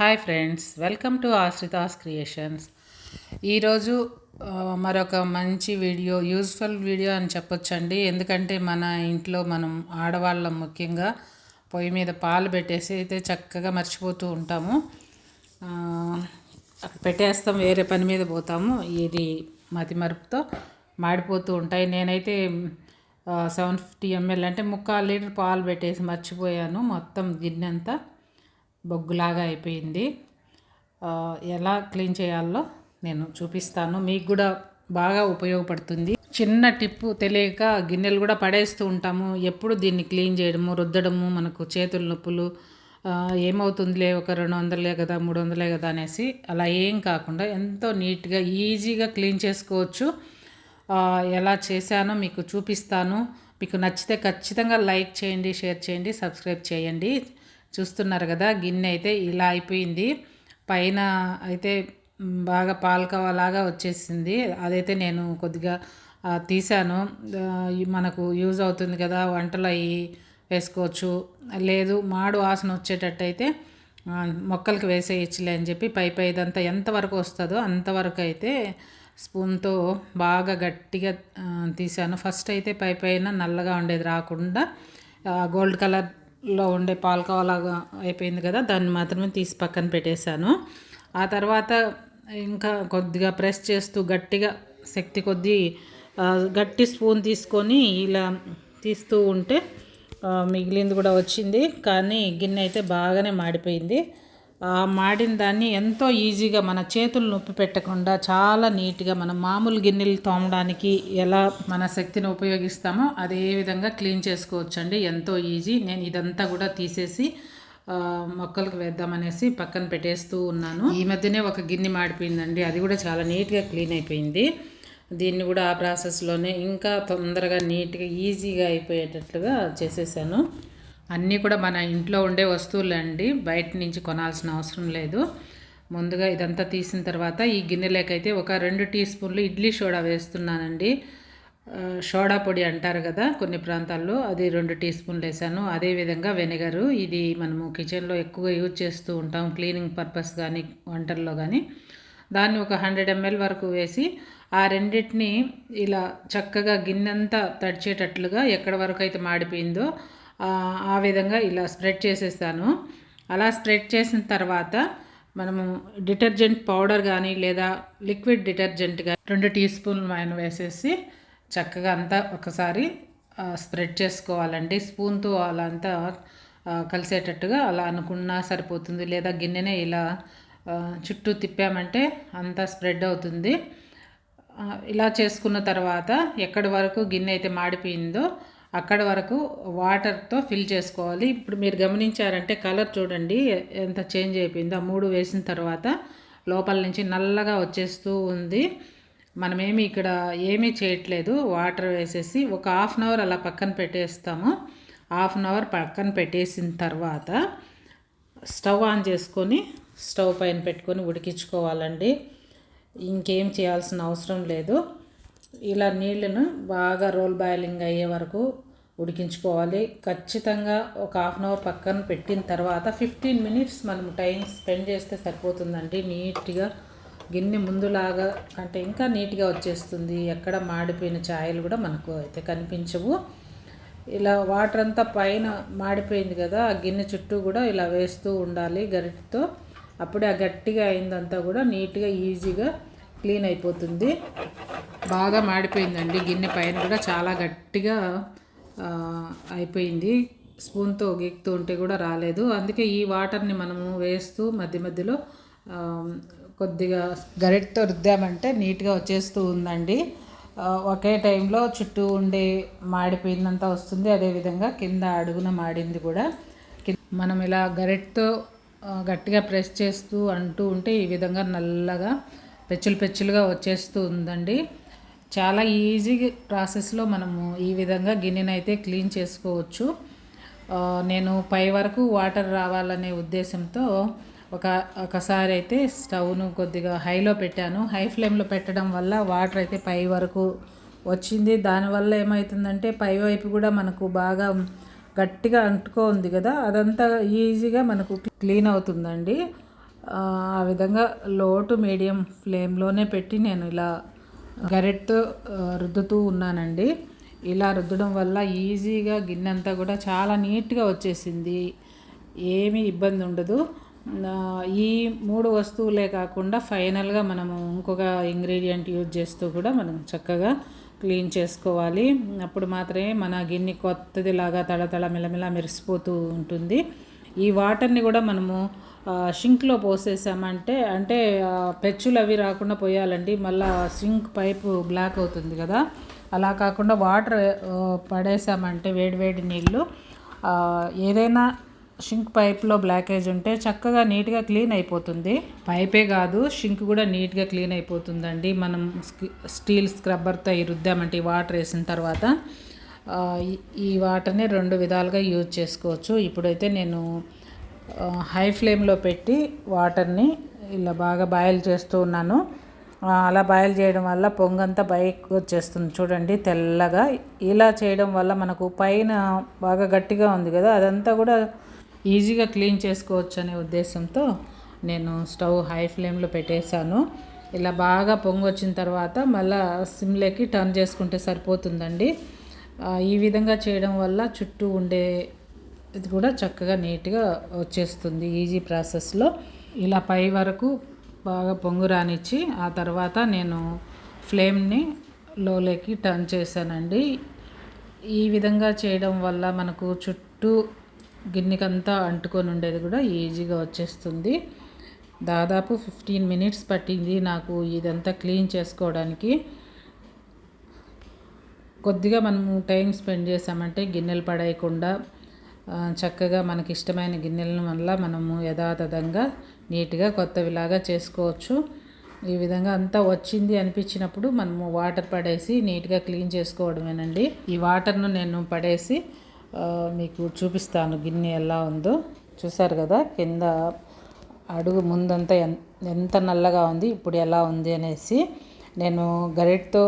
Hi friends welcome to Ashrita's creations. ఈరోజు మరొక మంచి వీడియో యూజ్ఫుల్ వీడియో అని చెప్పొచ్చండి. ఎందుకంటే మన ఇంట్లో మనం ఆడవాళ్ళం ముఖ్యంగా పొయ్యి మీద పాలు పెట్టేసి అయితే చక్కగా మర్చిపోతూ ఉంటాము. పెట్టేస్తాం వేరే పని మీద పోతాము. ఇది మతి మరుపుతో మాడిపోతూ ఉంటాయి. నేనైతే సెవెన్ ఫిఫ్టీ ఎంఎల్ అంటే ముక్కాలు లీటర్ పాలు పెట్టేసి మర్చిపోయాను. మొత్తం గిన్నె అంతా బొగ్గులాగా అయిపోయింది. ఎలా క్లీన్ చేయాలో నేను చూపిస్తాను. మీకు కూడా బాగా ఉపయోగపడుతుంది. చిన్న టిప్పు తెలియక గిన్నెలు కూడా పడేస్తూ ఉంటాము. ఎప్పుడు దీన్ని క్లీన్ చేయడము రుద్దడము మనకు చేతుల నొప్పులు ఏమవుతుందిలే ఒక రెండు వందలే కదా మూడు వందలే కదా అనేసి అలా ఏం కాకుండా ఎంతో నీట్గా ఈజీగా క్లీన్ చేసుకోవచ్చు. ఎలా చేశానో మీకు చూపిస్తాను. మీకు నచ్చితే ఖచ్చితంగా లైక్ చేయండి షేర్ చేయండి సబ్స్క్రైబ్ చేయండి. చూస్తున్నారు కదా గిన్నె అయితే ఇలా అయిపోయింది. పైన అయితే బాగా పాల్కవలాగా వచ్చేసింది. అదైతే నేను కొద్దిగా తీశాను. తీసాను మనకు యూజ్ అవుతుంది కదా వంటలు అవి వేసుకోవచ్చు. లేదు మాడు వాసన వచ్చేటట్టయితే మొక్కలకి వేసేయచ్చులే అని చెప్పి పై పై ఇదంతా ఎంతవరకు వస్తుందో అంతవరకు అయితే స్పూన్తో బాగా గట్టిగా తీశాను. తీసాను ఫస్ట్ అయితే పై పైన నల్లగా ఉండేది రాకుండా గోల్డ్ కలర్ లో ఉండే పాలకోవలాగా అయిపోయింది కదా దాన్ని మాత్రమే తీసి పక్కన పెట్టేశాను. ఆ తర్వాత ఇంకా కొద్దిగా ప్రెస్ చేస్తూ గట్టిగా శక్తి కొద్దీ గట్టి స్పూన్ తీసుకొని ఇలా తీస్తూ ఉంటే మిగిలింది కూడా వచ్చింది. కానీ గిన్నె అయితే బాగానే మాడిపోయింది. మాడిన దాన్ని ఎంతో ఈజీగా మన చేతులు నొప్పి పెట్టకుండా చాలా నీట్గా మనం మామూలు గిన్నెలు తోమడానికి ఎలా మన శక్తిని ఉపయోగిస్తామో అదే విధంగా క్లీన్ చేసుకోవచ్చండి. ఎంతో ఈజీ. నేను ఇదంతా కూడా తీసేసి మొక్కలకు వేద్దామనేసి పక్కన పెట్టేస్తూ ఉన్నాను. ఈ మధ్యనే ఒక గిన్నె మాడిపోయిందండి. అది కూడా చాలా నీట్గా క్లీన్ అయిపోయింది. దీన్ని కూడా ఆ ప్రాసెస్లోనే ఇంకా తొందరగా నీట్గా ఈజీగా అయిపోయేటట్లుగా చేసేసాను. అన్నీ కూడా మన ఇంట్లో ఉండే వస్తువులండి బయట నుంచి కొనాల్సిన అవసరం లేదు. ముందుగా ఇదంతా తీసిన తర్వాత ఈ గిన్నెలకైతే ఒక రెండు టీ స్పూన్లు ఇడ్లీ సోడా వేస్తున్నానండి. సోడా పొడి అంటారు కదా కొన్ని ప్రాంతాల్లో అది రెండు టీ స్పూన్లు వేసాను. అదేవిధంగా వెనిగరు ఇది మనము కిచెన్లో ఎక్కువగా యూజ్ చేస్తూ ఉంటాం క్లీనింగ్ పర్పస్ కానీ వంటల్లో కానీ. దాన్ని ఒక హండ్రెడ్ ఎంఎల్ వరకు వేసి ఆ రెండింటిని ఇలా చక్కగా గిన్నెంతా తడిచేటట్లుగా ఎక్కడ వరకు అయితే మాడిపోయిందో ఆ, విధంగా ఇలా స్ప్రెడ్ చేసేస్తాను అలా స్ప్రెడ్ చేసిన తర్వాత మనము డిటర్జెంట్ పౌడర్ కానీ లేదా లిక్విడ్ డిటర్జెంట్ కానీ రెండు టీ స్పూన్లు ఆయన వేసేసి చక్కగా అంతా ఒకసారి స్ప్రెడ్ చేసుకోవాలండి. స్పూన్తో అలా అంతా కలిసేటట్టుగా అలా అనుకున్నా సరిపోతుంది. లేదా గిన్నెనే ఇలా చుట్టూ తిప్పామంటే అంతా స్ప్రెడ్ అవుతుంది. ఇలా చేసుకున్న తర్వాత ఎక్కడి వరకు గిన్నె అయితే మాడిపోయిందో అక్కడ వరకు వాటర్తో ఫిల్ చేసుకోవాలి. ఇప్పుడు మీరు గమనించారంటే కలర్ చూడండి ఎంత చేంజ్ అయిపోయిందో. ఆ మూడు వేసిన తర్వాత లోపల నుంచి నల్లగా వచ్చేస్తూ ఉంది. మనమేమి ఇక్కడ ఏమీ చేయట్లేదు. వాటర్ వేసేసి ఒక హాఫ్ అన్ అవర్ అలా పక్కన పెట్టేస్తాము. హాఫ్ అన్ అవర్ పక్కన పెట్టేసిన తర్వాత స్టవ్ ఆన్ చేసుకొని స్టవ్ పైన పెట్టుకొని ఉడికించుకోవాలండి. ఇంకేం చేయాల్సిన అవసరం లేదు. ఇలా నీళ్ళను బాగా రోల్ బాయిలింగ్ అయ్యే వరకు ఉడికించుకోవాలి. ఖచ్చితంగా ఒక హాఫ్ అన్ అవర్ పక్కన పెట్టిన తర్వాత ఫిఫ్టీన్ మినిట్స్ మనం టైం స్పెండ్ చేస్తే సరిపోతుందండి. నీట్గా గిన్నె ముందులాగా అంటే ఇంకా నీట్గా వచ్చేస్తుంది. ఎక్కడ మాడిపోయిన ఛాయలు కూడా మనకు అయితే కనిపించవు. ఇలా వాటర్ అంతా పైన మాడిపోయింది కదా ఆ గిన్నె చుట్టూ కూడా ఇలా వేస్తూ ఉండాలి గరిటతో. అప్పుడే ఆ గట్టిగా అయిందంతా కూడా నీట్గా ఈజీగా క్లీన్ అయిపోతుంది. బాగా మాడిపోయిందండి. గిన్నె పైన కూడా చాలా గట్టిగా అయిపోయింది. స్పూన్తో గీక్తూ ఉంటే కూడా రాలేదు. అందుకే ఈ వాటర్ని మనము వేస్తూ మధ్య మధ్యలో కొద్దిగా గరిటతో రుద్దామంటే నీట్గా వచ్చేస్తూ ఉందండి. ఒకే టైంలో చుట్టూ ఉండే మాడిపోయిందంతా వస్తుంది. అదేవిధంగా కింద అడుగున మాడింది కూడా. మనం ఇలా గరిటతో గట్టిగా ప్రెస్ చేస్తూ అంటూ ఉంటే ఈ విధంగా నల్లగా పెచ్చులు పెచ్చులుగా వచ్చేస్తూ ఉందండి. చాలా ఈజీ ప్రాసెస్లో మనము ఈ విధంగా గిన్నెని అయితే క్లీన్ చేసుకోవచ్చు. నేను పై వరకు వాటర్ రావాలనే ఉద్దేశంతో ఒక ఒకసారి అయితే స్టవ్ను కొద్దిగా హైలో పెట్టాను. హై ఫ్లేమ్లో పెట్టడం వల్ల వాటర్ అయితే పై వరకు వచ్చింది. దానివల్ల ఏమవుతుందంటే పై వైపు కూడా మనకు బాగా గట్టిగా అంటుకోంది కదా అదంతా ఈజీగా మనకు క్లీన్ అవుతుందండి. ఆ ఆ విధంగా లో టు మీడియం ఫ్లేమ్లోనే పెట్టి నేను ఇలా గరెట్తో రుద్దుతూ ఉన్నానండి. ఇలా రుద్దడం వల్ల ఈజీగా గిన్నె అంతా కూడా చాలా నీట్గా వచ్చేసింది. ఏమీ ఇబ్బంది ఉండదు. ఈ మూడు వస్తువులే కాకుండా ఫైనల్గా మనము ఇంకొక ఇంగ్రీడియంట్ యూజ్ చేస్తూ కూడా మనం చక్కగా క్లీన్ చేసుకోవాలి. అప్పుడు మాత్రమే మన గిన్నె కొత్తది లాగా తళతళ మెలమెల మెరిసిపోతూ ఉంటుంది. ఈ వాటర్ని కూడా మనము షింక్లో పోసేసామంటే అంటే పెచ్చులు అవి రాకుండా పోయాలండి. మళ్ళీ సింక్ పైపు బ్లాక్ అవుతుంది కదా. అలా కాకుండా వాటర్ పడేసామంటే వేడివేడి నీళ్ళు. ఏదైనా షింక్ పైప్లో బ్లాకేజ్ ఉంటే చక్కగా నీట్గా క్లీన్ అయిపోతుంది. పైపే కాదు షింక్ కూడా నీట్గా క్లీన్ అయిపోతుందండి. మనం స్టీల్ స్క్రబ్బర్తో ఈ రుద్దామంటే ఈ వాటర్ వేసిన తర్వాత. ఈ- వాటర్ని రెండు విధాలుగా యూజ్ చేసుకోవచ్చు. ఇప్పుడైతే నేను హై ఫ్లేమ్లో పెట్టి వాటర్ని ఇలా బాగా బాయిల్ చేస్తూ ఉన్నాను. అలా బాయిల్ చేయడం వల్ల పొంగంతా పైకి వచ్చేస్తుంది. చూడండి తెల్లగా. ఇలా చేయడం వల్ల మనకు పైన బాగా గట్టిగా ఉంది కదా అదంతా కూడా ఈజీగా క్లీన్ చేసుకోవచ్చు అనే ఉద్దేశంతో నేను స్టవ్ హై ఫ్లేమ్లో పెట్టేశాను. ఇలా బాగా పొంగు వచ్చిన తర్వాత మళ్ళీ సిమ్లోకి టర్న్ చేసుకుంటే సరిపోతుందండి. ఈ విధంగా చేయడం వల్ల చుట్టూ ఉండే ఇది కూడా చక్కగా నీట్గా వచ్చేస్తుంది ఈజీ ప్రాసెస్లో. ఇలా పై వరకు బాగా పొంగు రానిచ్చి ఆ తర్వాత నేను ఫ్లేమ్ని లోలోకి టర్న్ చేశానండి. ఈ విధంగా చేయడం వల్ల మనకు చుట్టూ గిన్నెకంతా అంటుకొని ఉండేది కూడా ఈజీగా వచ్చేస్తుంది. దాదాపు ఫిఫ్టీన్ మినిట్స్ పట్టింది నాకు ఇదంతా క్లీన్ చేసుకోవడానికి. కొద్దిగా మనము టైం స్పెండ్ చేసామంటే గిన్నెలు పడేయకుండా చక్కగా మనకి ఇష్టమైన గిన్నెలను వల్ల మనము యథాతథంగా నీట్గా కొత్తవిలాగా చేసుకోవచ్చు. ఈ విధంగా అంతా వచ్చింది అనిపించినప్పుడు మనము వాటర్ పడేసి నీట్గా క్లీన్ చేసుకోవడమేనండి. ఈ వాటర్ను నేను పడేసి మీకు చూపిస్తాను గిన్నె ఎలా ఉందో. చూసారు కదా కింద అడుగు ముందంతా ఎన్ ఎంత నల్లగా ఉంది ఇప్పుడు ఎలా ఉంది అనేసి నేను గరిటతో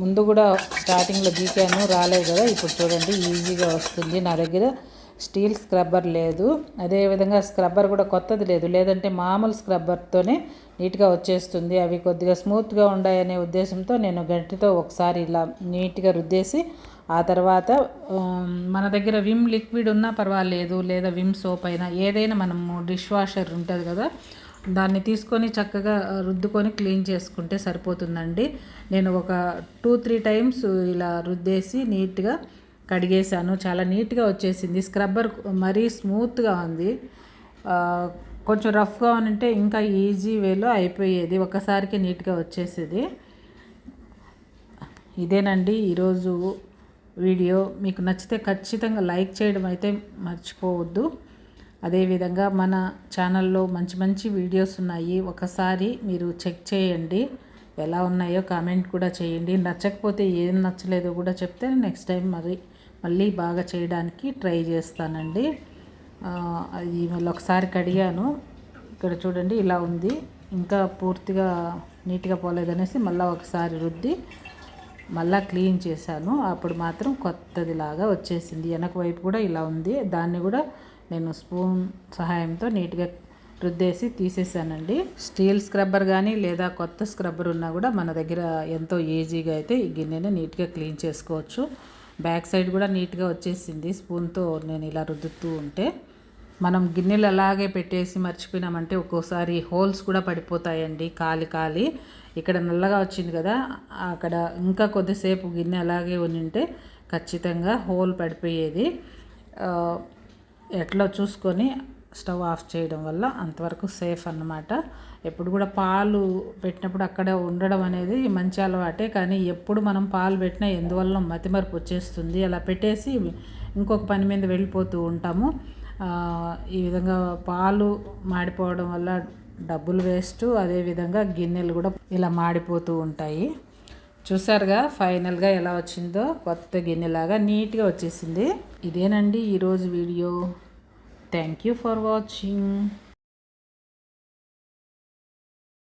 ముందు కూడా స్టార్టింగ్లో గీకాను రాలేదు కదా. ఇప్పుడు చూడండి ఈజీగా వస్తుంది. నా దగ్గర స్టీల్ స్క్రబ్బర్ లేదు. అదేవిధంగా స్క్రబ్బర్ కూడా కొత్తది లేదు. లేదంటే మామూలు స్క్రబ్బర్తోనే నీట్గా వచ్చేస్తుంది. అవి కొద్దిగా స్మూత్గా ఉన్నాయనే ఉద్దేశంతో నేను గంటితో ఒకసారి ఇలా నీట్గా రుద్దేసి ఆ తర్వాత మన దగ్గర విమ్ లిక్విడ్ ఉన్నా పర్వాలేదు. లేదా విమ్ సోప్ అయినా ఏదైనా మనము డిష్ వాషర్ ఉంటుంది కదా దాన్ని తీసుకొని చక్కగా రుద్దుకొని క్లీన్ చేసుకుంటే సరిపోతుందండి. నేను ఒక టూ త్రీ టైమ్స్ ఇలా రుద్దేసి నీట్గా కడిగేశాను. చాలా నీట్గా వచ్చేసింది. స్క్రబ్బర్ మరీ స్మూత్గా ఉంది. కొంచెం రఫ్గా ఉంటే ఇంకా ఈజీ వేలో అయిపోయేది. ఒకసారికి నీట్గా వచ్చేసేది. ఇదేనండి ఈరోజు వీడియో. మీకు నచ్చితే ఖచ్చితంగా లైక్ చేయడం అయితే మర్చిపోవద్దు. అదేవిధంగా మన ఛానల్లో మంచి మంచి వీడియోస్ ఉన్నాయి. ఒకసారి మీరు చెక్ చేయండి. ఎలా ఉన్నాయో కామెంట్ కూడా చేయండి. నచ్చకపోతే ఏం నచ్చలేదో కూడా చెప్తే నెక్స్ట్ టైం మరి మళ్ళీ బాగా చేయడానికి ట్రై చేస్తానండి. అది మళ్ళీ ఒకసారి కడిగాను. ఇక్కడ చూడండి ఇలా ఉంది. ఇంకా పూర్తిగా నీట్గా పోలేదనేసి మళ్ళీ ఒకసారి రుద్ది మళ్ళీ క్లీన్ చేశాను. అప్పుడు మాత్రం కొత్తది లాగా వచ్చేసింది. వెనక వైపు కూడా ఇలా ఉంది. దాన్ని కూడా నేను స్పూన్ సహాయంతో నీట్గా రుద్దేసి తీసేసానండి. స్టీల్ స్క్రబ్బర్ కానీ లేదా కొత్త స్క్రబ్బర్ ఉన్నా కూడా మన దగ్గర ఎంతో ఈజీగా అయితే ఈ గిన్నెని నీట్గా క్లీన్ చేసుకోవచ్చు. బ్యాక్ సైడ్ కూడా నీట్గా వచ్చేసింది స్పూన్తో నేను ఇలా రుద్దుతూ ఉంటే. మనం గిన్నెలు అలాగే పెట్టేసి మర్చిపోయినామంటే ఒక్కోసారి హోల్స్ కూడా పడిపోతాయండి కాలి కాలి. ఇక్కడ నల్లగా వచ్చింది కదా అక్కడ ఇంకా కొద్దిసేపు గిన్నె అలాగే ఉండింటే ఖచ్చితంగా హోల్ పడిపోయేది. ఎట్లా చూసుకొని స్టవ్ ఆఫ్ చేయడం వల్ల అంతవరకు సేఫ్ అన్నమాట. ఎప్పుడు కూడా పాలు పెట్టినప్పుడు అక్కడ ఉండడం అనేది మంచి అలవాటే. కానీ ఎప్పుడు మనం పాలు పెట్టినా ఎందువల్ల మతిమరుపు వచ్చేస్తుంది? అలా పెట్టేసి ఇంకొక పని మీద వెళ్ళిపోతూ ఉంటాము. ఈ విధంగా పాలు మాడిపోవడం వల్ల డబ్బులు వేస్ట్ అదేవిధంగా గిన్నెలు కూడా ఇలా మాడిపోతూ ఉంటాయి. చూసారుగా ఫైనల్గా ఎలా వచ్చిందో కొత్త గిన్నెలాగా నీట్గా వచ్చేసింది. ఇదేనండి ఈరోజు video. Thank you for watching.